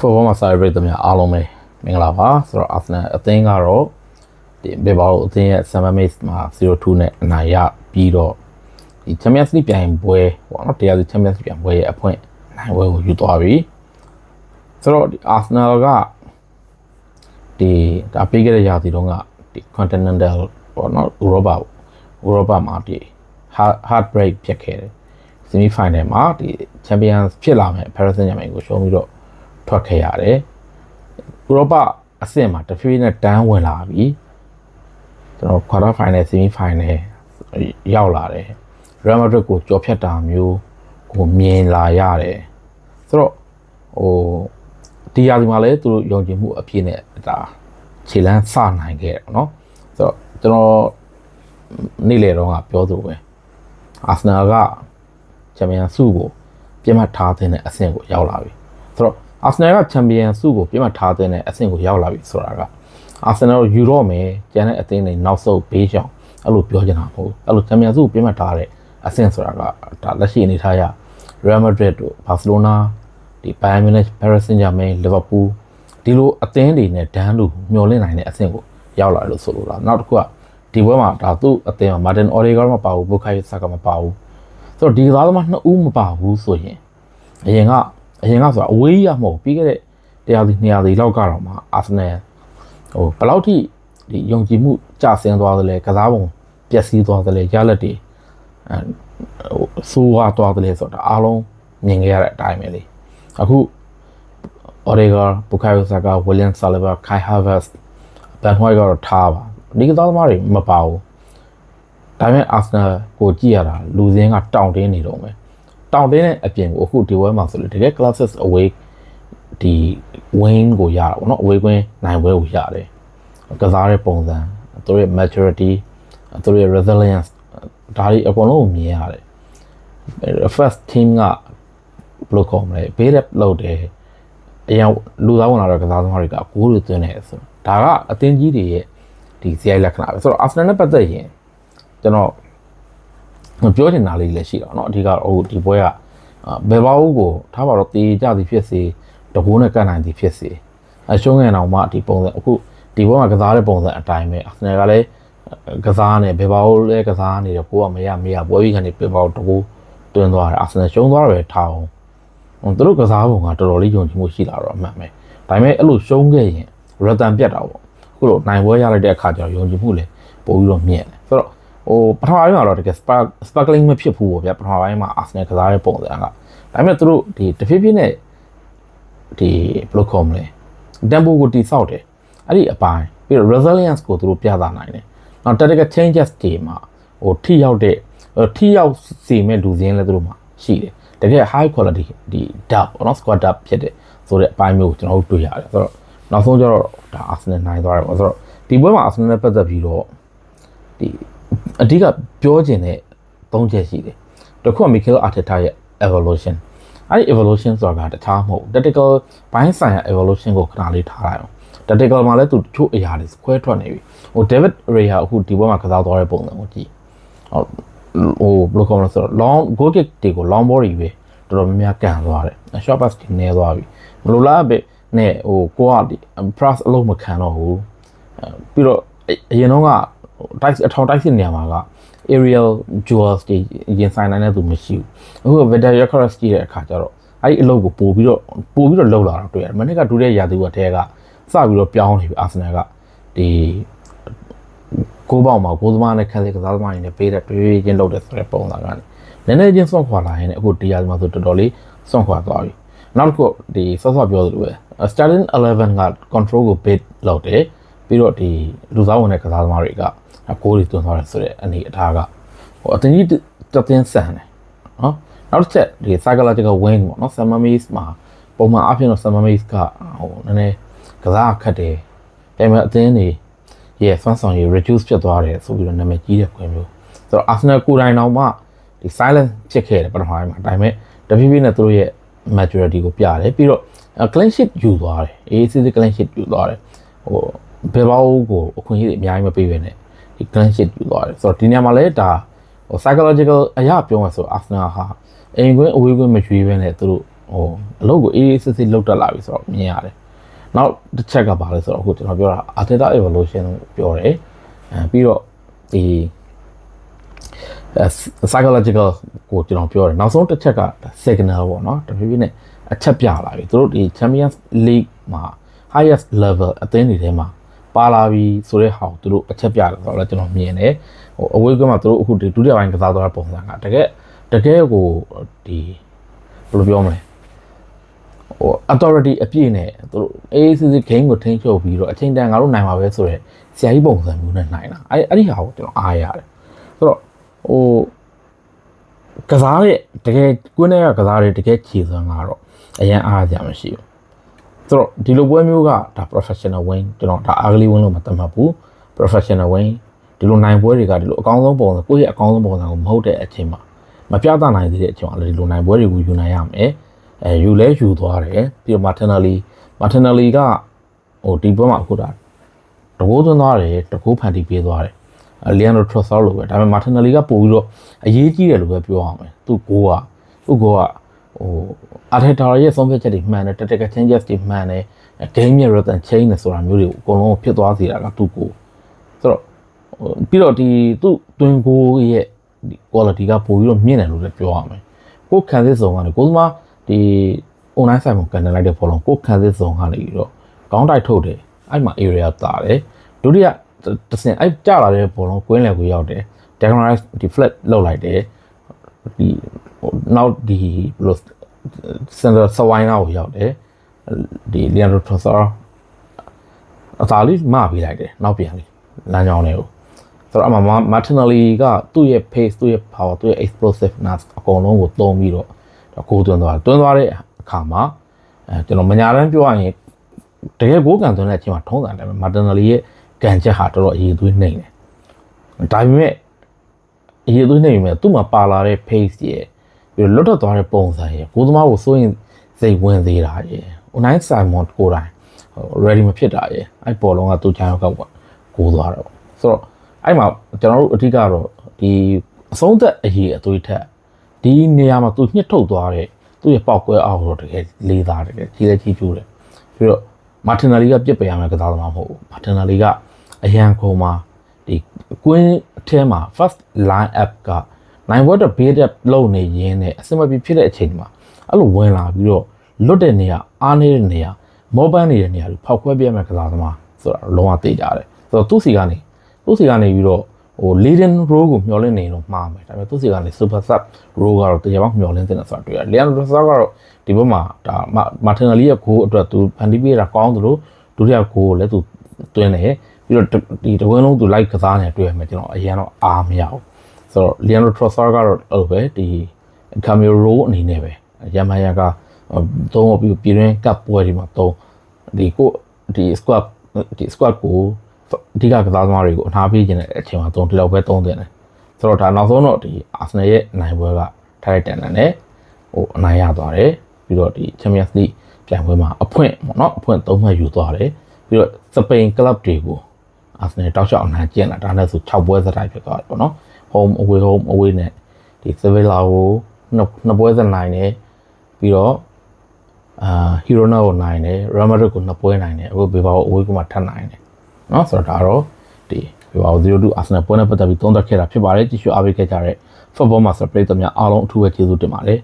football မှာ celebrate သမျှအားလုံးပဲမင်္ဂလာပါဆိုတော့ Arsenal အသင်းကတော့ဒီဘေဘာအသင်းရဲ့ Summer Mix မှာ0-2နဲ့အနိုင်ရပြီးတော့ဒီ Champions League ပြိုင်ပွဲပေါ့နော်တရားစီ Champions League ပြိုင်ပွဲရဲ့အဖွင့်နိုင်ပွဲကိုယူသွားပြီဆိုတော့ဒီ Arsenal ကဒီဒါပေးခဲ့တဲ့ရာသီတုန်းကဒီ Continental ပေါ့နော်ဥရောပဥရောပမှာဒီ hard hard break ဖြစ်ခဲ့တယ် semi final မှာဒီ Champions ဖြစ်လာမယ် Paris Saint-Germain ကိုရှုံးပြီးတော့ ထွက်ခဲ့ရတယ်ဥရောပအဆင့်မှာတဖြည်းနဲ့တန်းဝင်လာပြီကျွန်တော် quarter final semi final ရောက်လာတယ် Real Madrid ကိုကြော်ဖြတ်တာမျိုးကိုမြင်လာရတယ်ဆိုတော့ဟိုဒီရာဒီမှာလည်းသူတို့ယုံကြည်မှုအပြည့်နဲ့ဒါခြေလမ်းစနိုင်ခဲ့တယ်ပေါ့နော်ဆိုတော့ကျွန်တော်နေ့လယ်တော့ကပြောသူပဲအာဆနာကချန်ပီယံစုကိုပြင်မှတ်ထားတဲ့အဆင့်ကိုရောက်လာပြီ အာဆနယ်ကချန်ပီယံဆုကိုပြတ်မှတ်ထားတဲ့အဆင့်ကိုရောက်လာပြီဆိုတာကအာဆနယ်ကိုယူတော့မယ်ကျန်တဲ့အသင်းတွေနောက်ဆုတ်ဘေးချောင်အဲ့လိုပြောချင်တာမဟုတ်ဘူးအဲ့လိုချန်ပီယံဆုကိုပြတ်မှတ်ထားတဲ့အဆင့်ဆိုတာကဒါလက်ရှိအနေထားရ Real Madrid တို့ Barcelona ဒီ Bayern Munich Paris Saint-Germain Liverpool ဒီလိုအသင်းတွေနဲ့ဒန်းလို့မျှော်လင့်နိုင်တဲ့အဆင့်ကိုရောက်လာလို့ဆိုလိုတာနောက်တစ်ခုကဒီဘွဲမှာဒါသူ့အသင်းမှာ Martin Odegaard မပါဘူး Bukayo Saka မပါဘူးဆိုတော့ဒီကစားသမားနှစ်ဦးမပါဘူးဆိုရင်အရင်က အရင်ကဆိုတာအဝေးရမဟုတ်ပြီးခဲ့တဲ့တရားစီ200စီလောက်ကတော့မှ Arsenal ဟိုဘယ်လောက်ထိဒီယုံကြည်မှုကျဆင်းသွားသလဲကစားပုံပျက်စီးသွားသလဲရလက်တွေအဲဟိုဆိုးဝါးသွားသလဲဆိုတော့အားလုံးမြင်ခဲ့ရတဲ့အတိုင်းပဲလေအခု Odegaard, Bukayo Saka, William Saliba, Kai Havertz, Ben White ကတော့ထားပါဒီကစားသမားတွေမပါဘူးဒါပေမဲ့ Arsenal ကိုကြည့်ရတာလူစင်းကတောင့်တင်းနေတော့မယ် တောင့်တင်းတဲ့အပြင်ကိုအခုဒီဝဲမှာဆိုလို့တကယ် classes away ဒီ win ကိုရတာပေါ့နော် away win နိုင်ပွဲကိုရတယ်ကစားတဲ့ပုံစံသူတို့ရဲ့ maturity သူတို့ရဲ့ resilience ဒါတွေအကုန်လုံးကိုမြင်ရတယ် first team ကဘယ်လိုခေါ်မလဲ build up လုပ်တယ်အရင်လူသားဝင်လာတဲ့ကစားသမားတွေကဂိုးတွေသွင်းတယ်ဆိုတော့ဒါကအသင်းကြီးတွေရဲ့ဒီဇယိုက်လက္ခဏာပဲဆိုတော့ Arsenal နဲ့ပတ်သက်ရင်ကျွန်တော်မ ပြောချင်တာလေးလည်းရှိတော့เนาะအဓိကဟိုဒီပွဲကဘယ်ဘောက်ကိုထားပါတော့တေးကြသည်ဖြစ်စေတဘိုးနဲ့ကတ်နိုင်သည်ဖြစ်စေအရှုံးငယ်အောင်မှဒီပုံစံအခုဒီပွဲမှာကစားတဲ့ပုံစံအတိုင်းပဲ Arsenal ကလည်းကစားနေဘယ်ဘောက်လဲကစားနေတယ်ကိုကမရမရပွဲပြီးကနေဘယ်ဘောက်တဘိုးတွင်းသွားတယ် Arsenal ရှုံးသွားတယ်ထားအောင်ဟိုသူတို့ကစားပုံကတော်တော်လေးယုံကြည်မှုရှိလာတော့အမှန်ပဲဒါပေမဲ့အဲ့လိုရှုံးခဲ့ရင်ရတန်ပြတ်တာပေါ့အခုလိုနိုင်ပွဲရလိုက်တဲ့အခါကျတော့ယုံကြည်မှုလည်းပိုပြီးတော့မြင့်တယ်ဆိုတော့ ဟိုပထမပိုင်းမှာတော့တကယ် spark sparkling မဖြစ်ဘူးပေါ့ဗျာပထမပိုင်းမှာ Arsenal ကစားတဲ့ပုံစံကဒါပေမဲ့သူတို့ဒီတဖြည်းဖြည်းနဲ့ဒီဘယ်လိုခေါ်မလဲ tempo ကိုတိဆောက်တယ်အဲ့ဒီအပိုင်းပြီးတော့ resilience ကိုသူတို့ပြသနိုင်တယ်နောက် tactical changes တွေမှာဟိုထိရောက်တဲ့ထိရောက်စေမဲ့လူစင်းလည်းသူတို့မှာရှိတယ်တကယ် high quality ဒီ dub ပေါ့နော် squad dub ဖြစ်တဲ့ဆိုတဲ့အပိုင်းမျိုးကိုကျွန်တော်တို့တွေ့ရတယ်ဆိုတော့နောက်ဆုံးကျတော့ဒါ Arsenal နိုင်သွားတယ်ပေါ့ဆိုတော့ဒီပွဲမှာ Arsenal နဲ့ပတ်သက်ပြီးတော့ဒီ အဓိကပြောချင်တဲ့သုံးချက်ရှိတယ်တစ်ခုက Mikel Arteta ရဲ့ evolution အဲ့ဒီ evolution ဆိုတာကတခြားမဟုတ် tactical ဘိုင်းဆိုင်ရာ evolution ကိုခဏလေးထားလိုက်အောင် tactical မှာလည်းသူတချို့အရာတွေခွဲထွက်နေပြီဟို David Raya အခုဒီပွဲမှာကစားသွားတဲ့ပုံစံကိုကြည့်ဟုတ်ဟိုဘယ်လိုခေါ်မလဲဆိုတော့ long goal kick တွေကို long ball တွေပဲတော်တော်များများကန်သွားတယ် short pass တွေနည်းသွားပြီမလိုလားပဲနဲ့ဟိုကိုကဒီ press အလုံးမခံတော့ဘူးပြီးတော့အရင်တော့က dice အထောင် dice နေရာမှာက aerial jewels တွေရင်ဆိုင်နိုင်တဲ့သူမရှိဘူးအခု Vidal Yacaras ကြည့်တဲ့အခါကျတော့အဲ့ဒီအလုပ်ကိုပို့ပြီးတော့ပို့ပြီးတော့လှုပ်လာတော့တွေ့ရတယ်မနေ့ကဒုတိယရာသီကတည်းကစပြီးတော့ပြောင်းနေပြီ Arsenal ကဒီကိုပေါင်မှာကိုသမားနဲ့ခက်တဲ့ကစားသမားတွေနဲ့ပေးတဲ့တွေးချင်းလုပ်တဲ့ဆိုတဲ့ပုံစံကနေနည်းနည်းချင်းစွန့်ခွာလာရင်အခုတရားဒီမှာဆိုတော်တော်လေးစွန့်ခွာသွားပြီနောက်တစ်ခုဒီဆော့ဆော့ပြောသလိုပဲ Starting 11က control ကို bid လုပ်တယ်ပြီးတော့ဒီလူစားဝင်တဲ့ကစားသမားတွေက ကိုးတွေတွန်းသွားတယ်ဆိုတဲ့အနေအထားကဟိုအတင်းကြီးတသင်းဆန်တယ်နော်နောက်တစ်ချက်ဒီ psychological wing ပေါ့နော် Summer Maze မှာပုံမှန်အဖြစ်တော့ Summer Maze ကဟိုနည်းနည်းကစားခတ်တယ်ဒါပေမဲ့အသင်းတွေရဲ့ fun song ကြီး reduce ဖြစ်သွားတယ်ဆိုပြီးတော့နာမည်ကြီးတဲ့ခွင့်မျိုးဆိုတော့ Arsenal ကိုယ်တိုင်တော့မှဒီ silence ဖြစ်ခဲ့တယ်ပထမပိုင်းမှာဒါပေမဲ့တဖြည်းဖြည်းနဲ့သူတို့ရဲ့ maturity ကိုပြတယ်ပြီးတော့ clean sheet ယူသွားတယ် AC clean sheet ယူသွားတယ်ဟိုဘယ်ဘောက်ကိုအခွင့်အရေးအများကြီးမပေးဘဲနဲ့ဒီ clean sheet ယူသွားတယ်ဆိုတော့ဒီနေရာမှာလည်းဒါဟို psychological အရာပြောမှဆို Arsenal ဟာအိမ်ကွင်းအဝေးကွင်းမရွေးဘဲနဲ့သူတို့ဟဟိုအလုပ်ကိုအေးအေးစစ်စစ်လုပ်တတ်လာပြီဆိုတော့မြင်ရတယ်နောက်တစ်ချက်ကပါလဲဆိုတော့အခုကျွန်တော်ပြောတာ Arteta evolution ကိုပြောတယ်အဲပြီးတော့ဒီ psychological ကိုကျွန်တော်ပြောတယ်နောက်ဆုံးတစ်ချက်က signal ပေါ့နော်တဖြည်းဖြည်းနဲ့အချက်ပြလာပြီသူတို့ဒီ Champions League မှာ highest level အသင်းတွေထဲမှာ ပါလာပြီဆိုတဲ့ဟာကိုသူတို့အချက်ပြတယ်ဆိုတော့လည်းကျွန်တော်မြင်တယ်ဟိုအဝေးကမှာသူတို့အခုဒီဒုတိယပိုင်းကစားသွားတဲ့ပုံစံကတကယ်တကယ်ကိုဒီဘယ်လိုပြောမလဲဟို authority အပြည့်နဲ့သူတို့ AACC game ကိုထိန်းချုပ်ပြီးတော့အချိန်တန်ငါတို့နိုင်မှာပဲဆိုတော့ဆရာကြီးပုံစံမျိုးနဲ့နိုင်တာအဲ့အဲ့ဒီဟာကိုကျွန်တော်အားရတယ်ဆိုတော့ဟိုကစားတဲ့တကယ်ကွင်းထဲကကစားတဲ့တကယ်ခြေစွမ်းကတော့အရင်အားရမရှိဘူး ဆိုတော့ဒီလိုပွဲမျိုးကဒါ professional win ကျွန်တော်ဒါအားကလေး win လို့မသတ်မှတ်ဘူး professional win ဒီလိုနိုင်ပွဲတွေကဒီလိုအကောင်းဆုံးပုံစံကိုယ့်ရဲ့အကောင်းဆုံးပုံစံကိုမဟုတ်တဲ့အချိန်မှာမပြသနိုင်သေးတဲ့အချိန်မှာလည်းဒီလိုနိုင်ပွဲတွေကိုယူနိုင်ရမယ်အဲယူလဲယူသွားတယ်ပြီးတော့ Martinelli Martinelli ကဟိုဒီပွဲမှာအခုဒါတကိုးသွင်းသွားတယ်တကိုးဖန်တီးပေးသွားတယ်လီယန်ဒိုထရဆောလိုပဲဒါပေမဲ့ Martinelli ကပို့ပြီးတော့အရေးကြီးတယ်လို့ပဲပြောရမယ်သူ့ကိုကသူ့ကိုက ဟိုအာထက်တာရဲ့ဆုံးဖြတ်ချက်တွေမှန်တယ် tactical changes တွေမှန်တယ် game ရဲ့ rhythm change နဲ့ဆိုတာမျိုးတွေကိုအကုန်လုံးဖြစ်သွားစေတာကသူ့ကိုဆိုတော့ဟိုပြီးတော့ဒီသူ့တွင်ကိုရဲ့ဒီ quality ကပို့ပြီးတော့မြင့်တယ်လို့လည်းပြောရမယ်ကိုခံစစ်ဆောင်ကနေကိုသမားဒီ online site မှာကန်တယ်လိုက်တဲ့ဘောလုံးကိုခံစစ်ဆောင်ကနေပြီးတော့ကောင်းတိုက်ထုတ်တယ်အဲ့မှာ area တာတယ်ဒုတိယတစ်စင်အဲ့ကြလာတဲ့ဘောလုံးကွင်းလယ်ကိုရောက်တယ် diagonalize ဒီ flat လောက်လိုက်တယ် ဒီနောက်ဒီဘယ်လို center စဝိုင်းနာကိုရောက်တယ်ဒီ Leandro Trossard အသာလေးမပေးလိုက်တယ်နောက်ပြန်လေးလမ်းကြောင်းလေးကိုဆိုတော့အမှ Martinelli ကသူ့ရဲ့ pace သူ့ရဲ့ power သူ့ရဲ့ explosiveness အကုန်လုံးကိုသုံးပြီးတော့ကိုသွင်းသွားတယ်သွင်းသွားတဲ့အခါမှာအဲကျွန်တော်မညာတမ်းပြောရရင်တကယ်ကိုကန်သွင်းတဲ့အချိန်မှာထုံးစံတယ် Martinelli ရဲ့ကန်ချက်ဟာတော်တော်အရေးသွေးနှိမ့်တယ်ဒါပေမဲ့ အရေးသွေးနှိမ့်ပြီမဲ့သူ့မှာပါလာတဲ့ pace ရဲ့ပြီးတော့လွတ်ထွက်သွားတဲ့ပုံစံရဲ့ကိုသမားကိုစိုးရင်စိတ်ဝင်သေးတာရဲ့ online Simon ကိုယ်တိုင် ready မဖြစ်တာရဲ့အဲ့ပေါ်လုံးကသူ့ချမ်းရောက်ကောက်ကိုသွားတော့ဆိုတော့အဲ့မှာကျွန်တော်တို့အထူးကတော့ဒီအဆုံးသက်အရေးအသွေးထက်ဒီနေရာမှာသူညှစ်ထုတ်သွားတဲ့သူ့ရဲ့ပေါက်ကွဲအောက်တော့တကယ်လေးသားတကယ်ကြီးလဲကြီးကျိုးတယ်ပြီးတော့မာတင်နာလီကပြစ်ပယ်ရမယ်ကစားသမားမဟုတ်ဘူးမာတင်နာလီကအရန်ခုံမှာ ဒီကွင်းအထဲမှာ first line up ကနိုင်ဝတ်တော့ဘေးတက်လုံနေရင်းနဲ့အစမပြေဖြစ်တဲ့အချိန်မှာအဲ့လိုဝင်လာပြီးတော့လွတ်တဲ့နေရာအားနေတဲ့နေရာမောပန်းနေတဲ့နေရာတွေဖောက်ခွဲပြရမယ်ကစားသမားဆိုတာလုံးဝသိကြတယ်ဆိုတော့သူ့စီကနေသူ့စီကနေပြီးတော့ဟို leading role ကိုမျှော်လင့်နေတော့မှားမယ်ဒါပေမဲ့သူ့စီကနေ super sub role ကတော့တရားမှမျှော်လင့်တဲ့ဆိုတာတွေ့ရတယ်လီယန်ဒိုဆာကတော့ဒီဘက်မှာဒါမာတင်နယ်လီရဲ့ဂိုးအတွက်သူဖန်တီးပေးတာကောင်းသလိုဒုတိယဂိုးကိုလည်းသူတွင်းတယ် ပြီးတော့ဒီတဝင်းလုံးသူ like ကစားနေတွေ့ရမယ်ကျွန်တော်အရင်တော့အားမရဘူးဆိုတော့ Leandro Trossard ကတော့အဲ့လိုပဲဒီ Camero အနေနဲ့ပဲရမန်ယာကသုံးပြီးပြည်တွင်းကပ်ပွဲဒီမှာသုံးဒီကိုဒီ squad ဒီ squad ကိုအဓိကကစားသမားတွေကိုအနာပေးခြင်းတဲ့အချိန်မှာသုံးဒီလောက်ပဲသုံးတယ်တယ်ဆိုတော့ဒါနောက်ဆုံးတော့ဒီ Arsenal ရဲ့နိုင်ပွဲကထိုက်တန်တယ်နဲ့ဟိုအနိုင်ရသွားတယ်ပြီးတော့ဒီ Champions League ပြိုင်ပွဲမှာအဖွင့်ပေါ့နော်အဖွင့်၃မှတ်ယူသွားတယ်ပြီးတော့စပိန်ကလပ်တွေကို အာဆင်နယ်တောက်လျှောက်အနိုင်ကျင့်လာဒါနဲ့ဆို6ပွဲစတိုက်ဖြစ်သွားတယ်ပေါ့နော် home away home away နဲ့ဒီ Sevilla ကိုနှစ်ပွဲစနိုင်တယ်ပြီးတော့အာ Hirona ကိုနိုင်တယ် Real Madrid ကိုနှစ်ပွဲနိုင်တယ်အခု Bilbao ကို away ကမှထပ်နိုင်တယ်နော်ဆိုတော့ဒါတော့ဒီ Bilbao 0-2 Arsenal ပွဲနဲ့ပတ်သက်ပြီးသုံးသပ်ခဲ့တာဖြစ်ပါတယ်ကြည့်ရှုအားပေးခဲ့ကြတဲ့ football မှာ surprise တများအားလုံးအထူးပဲကျေးဇူးတင်ပါတယ်